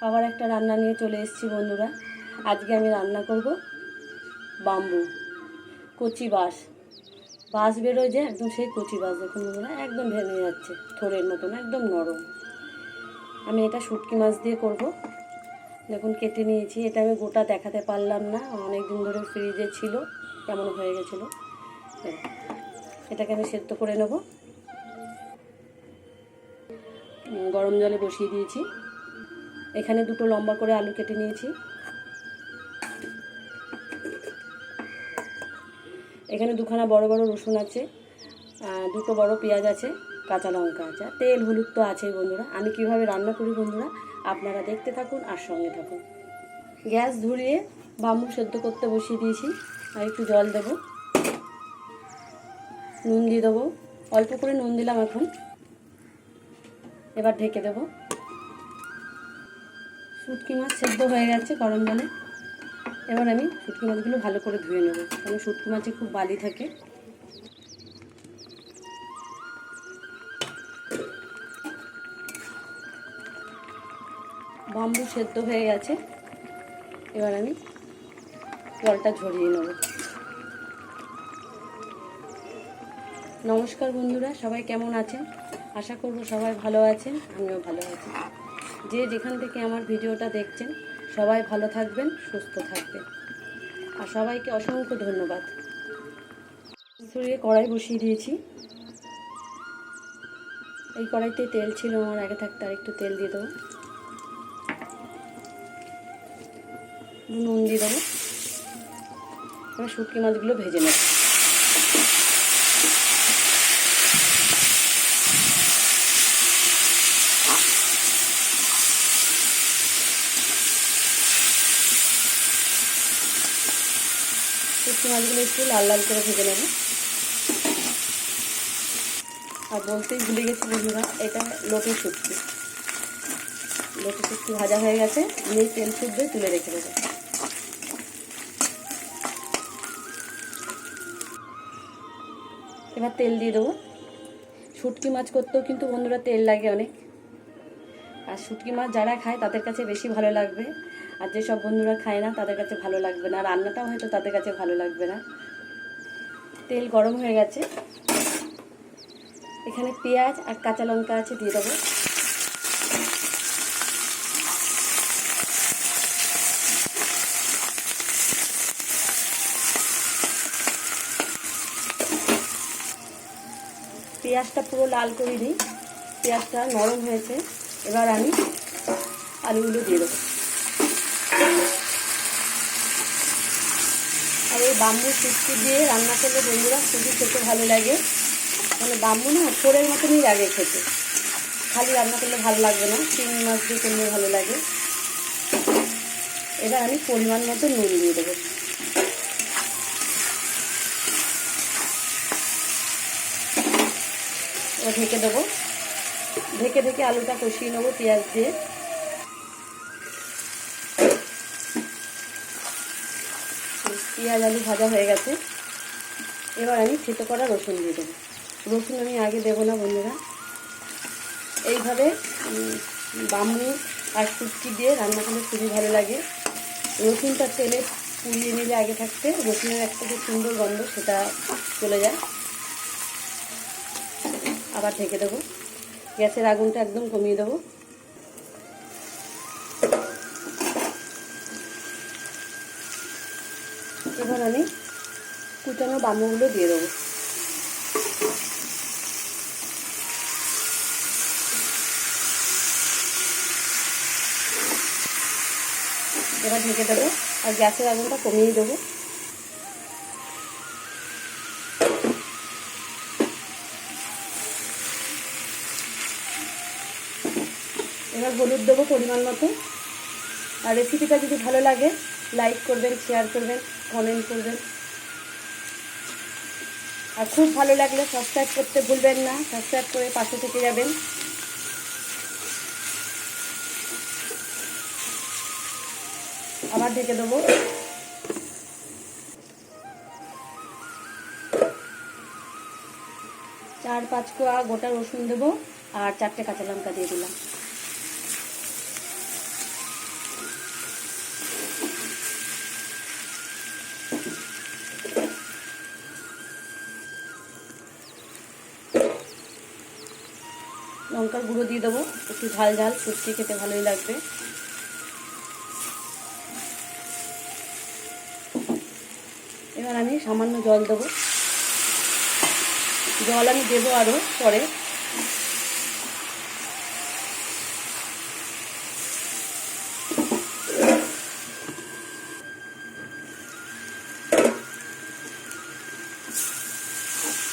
আবার একটা রান্না নিয়ে চলে এসেছি বন্ধুরা। আজকে আমি রান্না করব বাম্বু, কচি বাঁশ। বাঁশ বেরোয় যে, একদম সেই কচি বাঁশ দেখুন বন্ধুরা, একদম ভেঙে যাচ্ছে থোড়ের মতন, একদম নরম। আমি এটা শুটকি মাছ দিয়ে করব। দেখুন, কেটে নিয়েছি। এটা আমি গোটা দেখাতে পারলাম না অনেক দিন ধরে ফ্রিজে ছিল, কেমন হয়ে গেছিল। এটাকে আমি সেদ্ধ করে নেব। গরম জলে বসিয়ে দিয়েছি। এখানে দুটো লম্বা করে আলু কেটে নিয়েছি। এখানে দুখানা বড় বড় রসুন আছে দুটো বড় পেঁয়াজ আছে, কাঁচা লঙ্কা আছে। তেল হলুদ তো আছেই বন্ধুরা। আমি কীভাবে রান্না করি বন্ধুরা, আপনারা দেখতে থাকুন আর সঙ্গে থাকুন। গ্যাস ধরিয়ে বাম্বু সেদ্ধ করতে বসিয়ে দিয়েছি। আর একটু জল দেবো। নুন দিয়ে দেবো। অল্প করে নুন দিলাম এখন। এবার ঢেকে দেবো। শুটকি মাছ সেদ্ধ হয়ে গেছে গরম জলে। এবার আমি শুটকি মাছগুলো ভালো করে ধুয়ে নেব, কারণ শুটকি মাছে খুব বালি থাকে। বাম্বু সেদ্ধ হয়ে গেছে। এবার আমি জলটা ঝরিয়ে নেব। নমস্কার বন্ধুরা, সবাই কেমন আছেন? আশা করব সবাই ভালো আছেন, আমিও ভালো আছি। যে যেখান থেকে আমার ভিডিওটা দেখছেন, সবাই ভালো থাকবেন, সুস্থ থাকবেন। আর সবাইকে অসংখ্য ধন্যবাদ। ছড়িয়ে কড়াই বসিয়ে দিয়েছি। এই কড়াইতে তেল ছিল আমার, আগে থাকতে আর একটু তেল দিয়ে দেবো। নুন দিয়ে দেবো। এবার শুটকি মাছগুলো ভেজে নেব। শুটকি মাছগুলো একটু লাল লাল করে ভেজে নেব। আর বলতেই ভুলে গেছি বন্ধুরা, এটা লোটে শুটকি। লোটে শুটকি ভাজা হয়ে গেছে এই তেল শুদ্ধ তুলে রেখে দেবো। এবার তেল দিয়ে দেবো। শুটকি মাছ করতেও কিন্তু বন্ধুরা তেল লাগে অনেক। আর শুটকি মাছ যারা খায় তাদের কাছে বেশি ভালো লাগবে। আর যেসব বন্ধুরা খায় না, তাদের কাছে ভালো লাগবে না। রান্নাটাও হয়তো তাদের কাছে ভালো লাগবে না। তেল গরম হয়ে গেছে। এখানে পেঁয়াজ আর কাঁচা লঙ্কা আছে, দিয়ে দেবো। পেঁয়াজটা পুরো লাল করে দিই পেঁয়াজটা নরম হয়েছে। এবার আমি আলুগুলো দিয়ে দেবো। আর এই বাম্বু শুটকি দিয়ে রান্না করলে বন্ধুরা খুবই খেতে ভালো লাগে। মানে বাম্বু না ফোড়ের মতনই লাগে খেতে। খালি রান্না করলে ভালো লাগবে না, চিংড়ি মাছ দিয়ে করলে ভালো লাগে। এবার আমি পরিমাণ মতো নুন দিয়ে দেবো। ঢেকে দেবো। ঢেকে ঢেকে আলুটা কষিয়ে নেব পেঁয়াজ দিয়ে। পেঁয়াজ আলু ভাজা হয়ে গেছে। এবার আমি থেতো করা রসুন দিয়ে দেবো। রসুন আমি আগে দেবো না বন্ধুরা। এইভাবে বামু আর শুটকি দিয়ে রান্না করলে খুবই ভালো লাগে। রসুনটা তেলে পুড়িয়ে নিলে আগে থাকতে রসুনের একটা যে সুন্দর গন্ধ সেটা চলে যায়। আবার ঢেকে দেবো। গ্যাসের আগুনটা একদম কমিয়ে দেবো। এবার আমি কুচানো বাম্বুগুলো দিয়ে দেবো। এবার ঢেকে দেবো আর গ্যাসের আগুনটা কমিয়ে দেবো। এবার হলুদ দেবো পরিমাণ মতো। আর রেসিপিটা যদি ভালো লাগে লাইক করবেন শেয়ার করবেন কমেন্ট করবেন। আর খুব ভালো লাগলে সাবস্ক্রাইব করতে ভুলবেন না সাবস্ক্রাইব করে পাশে থেকে যাবেন। আবার ঢেকে দেবো। চার পাঁচ কোয়া গোটা রসুন দেবো, আর চারটে কাঁচা লঙ্কা দিয়ে দিলাম। লঙ্কার গুঁড়ো দিয়ে দেবো। একটু ঝাল ঝাল সত্যি খেতে ভালোই লাগবে। এবার আমি সামান্য জল দেবো। জল আমি দেবো আরও পরে।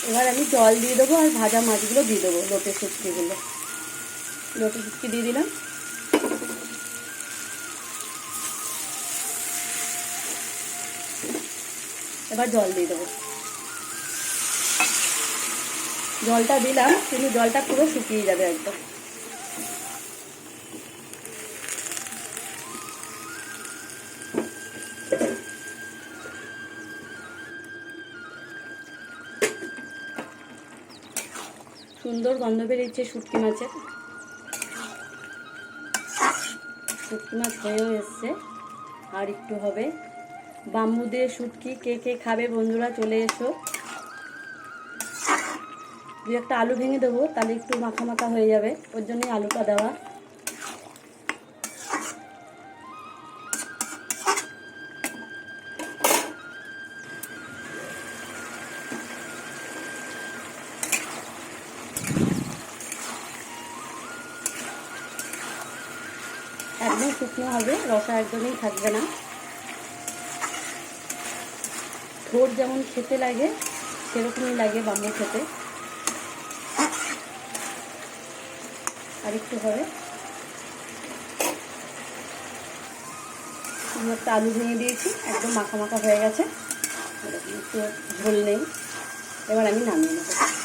এবার আমি জল দিয়ে দেবো আর ভাজা মাছগুলো দিয়ে দেবো, লোটে শুটকিগুলো লোটে শুটকি দিয়ে দিলাম। এবার জল দিয়ে দেবো। জলটা দিলাম, কিন্তু জলটা পুরো শুকিয়ে যাবে একদম। সুন্দর গন্ধ বেরিয়েছে শুটকি মাছের। শুটকি মাছ হয়েও এসছে। আর একটু হবে। বাম্বু দিয়ে শুটকি কে কে খাবে বন্ধুরা চলে এসো। দু একটা আলু ভেঙে দেবো, তাহলে একটু মাখা মাখা হয়ে যাবে। ওর জন্যই আলুটা দেওয়া। শুকনো হবে, রসা একদমই থাকবে না। ঠোঁট যেমন খেতে লাগে, সেরকমই লাগে বাম্বু খেতে। আর একটু হবে। একটা আলু ভেঙে দিয়েছি, একদম মাখা মাখা হয়ে গেছে। একটু ঝোল নেই। এবার আমি নামিয়ে নেব।